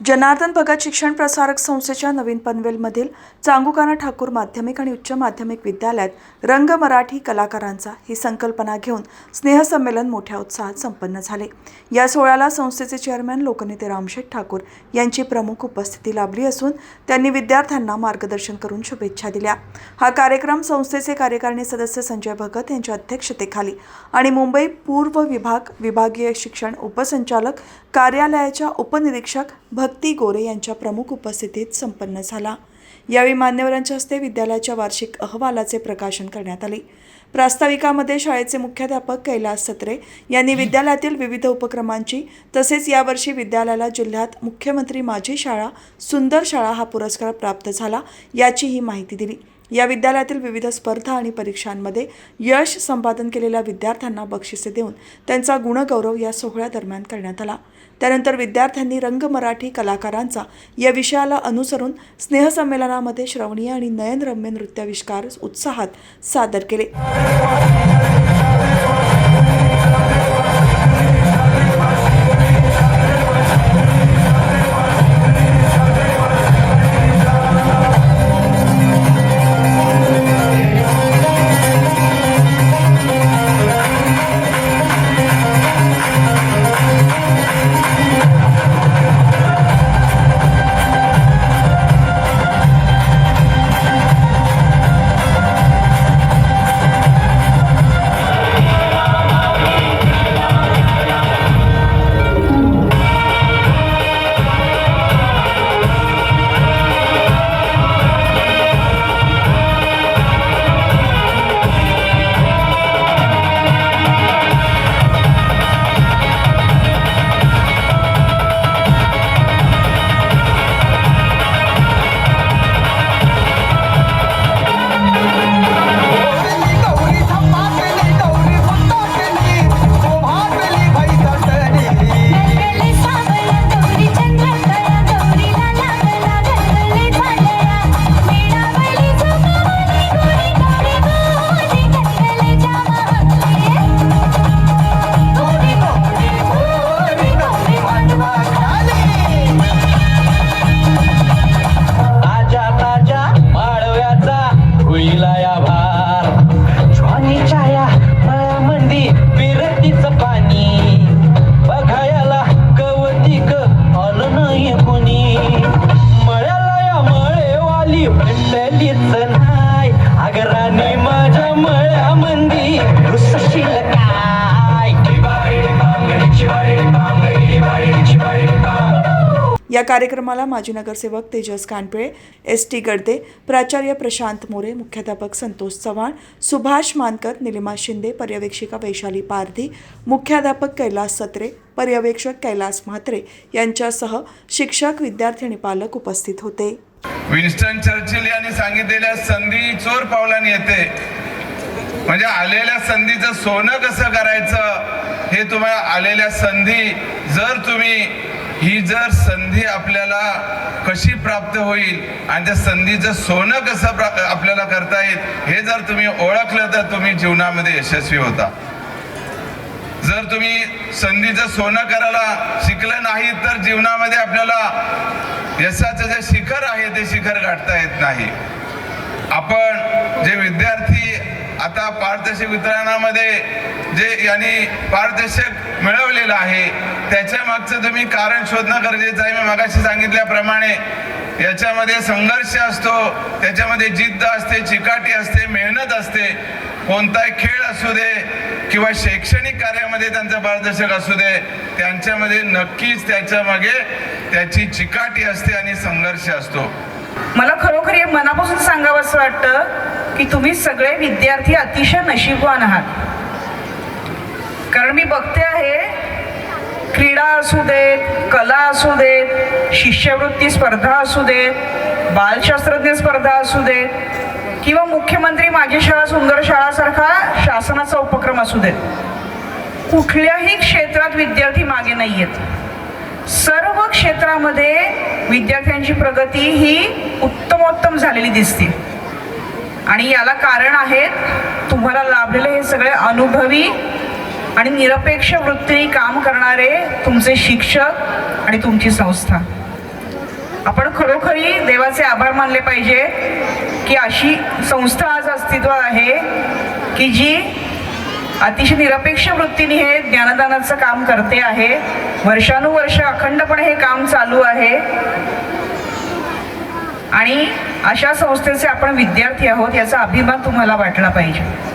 जनार्दन भगत शिक्षण प्रसारक संस्थेच्या नवीन पनवेलमधील चांगुकाना ठाकूर माध्यमिक आणि उच्च माध्यमिक विद्यालयात रंग मराठी कलाकारांचा ही संकल्पना घेऊन स्नेहसंमेलन मोठ्या उत्साहात संपन्न झाले. या सोहळ्याला संस्थेचे चेअरमॅन लोकनेते रामशेठ ठाकूर यांची प्रमुख उपस्थिती लाभली असून त्यांनी विद्यार्थ्यांना मार्गदर्शन करून शुभेच्छा दिल्या. हा कार्यक्रम संस्थेचे कार्यकारिणी सदस्य संजय भगत यांच्या अध्यक्षतेखाली आणि मुंबई पूर्व विभाग विभागीय शिक्षण उपसंचालक कार्यालयाच्या उपनिरीक्षक भक्ती गोरे यांच्या प्रमुख उपस्थितीत संपन्न झाला. यावेळी मान्यवरांच्या हस्ते विद्यालयाच्या वार्षिक अहवालाचे प्रकाशन करण्यात आले. प्रास्ताविकामध्ये शाळेचे मुख्याध्यापक कैलास सत्रे यांनी विद्यालयातील विविध उपक्रमांची तसेच यावर्षी विद्यालयाला जिल्ह्यात मुख्यमंत्री माझी शाळा सुंदर शाळा हा पुरस्कार प्राप्त झाला याचीही माहिती दिली. या विद्यालयातील विविध स्पर्धा आणि परीक्षांमध्ये यश संपादन केलेल्या विद्यार्थ्यांना बक्षिसे देऊन त्यांचा गुणगौरव या सोहळ्यादरम्यान करण्यात आला. त्यानंतर विद्यार्थ्यांनी रंग मराठी कलाकारांचा या विषयाला अनुसरून स्नेहसंमेलनामध्ये श्रवणीय आणि नयनरम्य नृत्याविष्कार उत्साहात सादर केले. या कार्यक्रमाला माजी नगरसेवक तेजस कानपिळे एस टी गडदे प्राचार्य प्रशांत मोरे मुख्याध्यापक संतोष चव्हाण सुभाष मानकर निलिमा शिंदे पर्यवेक्षिका वैशाली पारधी मुख्याध्यापक कैलास सत्रे पर्यवेक्षक कैलास म्हात्रे यांच्यासह शिक्षक विद्यार्थी आणि पालक उपस्थित होते. विन्स्टन चर्चिल यांनी सांगितलेल्या संधी चोर पावलाने येते. म्हणजे आलेल्या संधीचं सोनं कसं करायचं हे तुम्हाला आलेल्या संधी जर तुम्ही ही जर संधी आपल्याला कशी प्राप्त होईल आणि त्या संधीचं सोनं कसं प्रा- आपल्याला करता येईल हे जर तुम्ही ओळखलं तर तुम्ही जीवनामध्ये यशस्वी होता. जर तुम्ही संधीचं सोनं करायला शिकलं नाही तर जीवनामध्ये आपल्याला यशाचं जे शिखर आहे ते शिखर गाठता येत नाही. आपण जे विद्यार्थी आता पारदर्शक वितरणामध्ये जे यांनी पारदर्शक मिळवलेलं आहे त्याच्या मागचं तुम्ही कारण शोधणं गरजेचं आहे. मी मगाशी सांगितल्याप्रमाणे याच्यामध्ये संघर्ष असतो त्याच्यामध्ये जिद्द असते चिकाटी असते मेहनत असते. कोणताही खेळ असू दे किंवा शैक्षणिक कार्यामध्ये त्यांचं पारदर्शक असू दे त्यांच्यामध्ये नक्कीच त्याच्यामागे त्याची चिकाटी असते आणि संघर्ष असतो. मला खरोखर हे मनापासून सांगावं असं वाटतं की तुम्ही सगळे विद्यार्थी अतिशय नशीबवान आहात. कारण मी बघते आहे क्रीडा असू देत कला असू देत शिष्यवृत्ती स्पर्धा असू देत बालशास्त्रज्ञ स्पर्धा असू देत किंवा मुख्यमंत्री माझी शाळा सुंदर शाळासारखा शासनाचा उपक्रम असू देत. कुठल्याही क्षेत्रात विद्यार्थी मागे नाही आहेत सर्व क्षेत्रामध्ये विद्यार्थ्यांची प्रगती ही उत्तमोत्तम झालेली दिसते. आणि याला कारण आहेत तुम्हाला लाभलेले हे सगळे अनुभवी आणि निरपेक्ष वृत्तीने काम करणारे तुमचे शिक्षक आणि तुमची संस्था. आपण खरोखरी देवाचे आभार मानले पाहिजे की अशी संस्था आज अस्तित्वात आहे की जी अतिशय निरपेक्ष वृत्तीने हे ज्ञानदानाचं काम करते आहे. वर्षानुवर्ष अखंडपणे हे काम चालू आहे. आणि अशा संस्थेचे आपण विद्यार्थी आहोत याचा अभिमान तुम्हाला वाटला पाहिजे.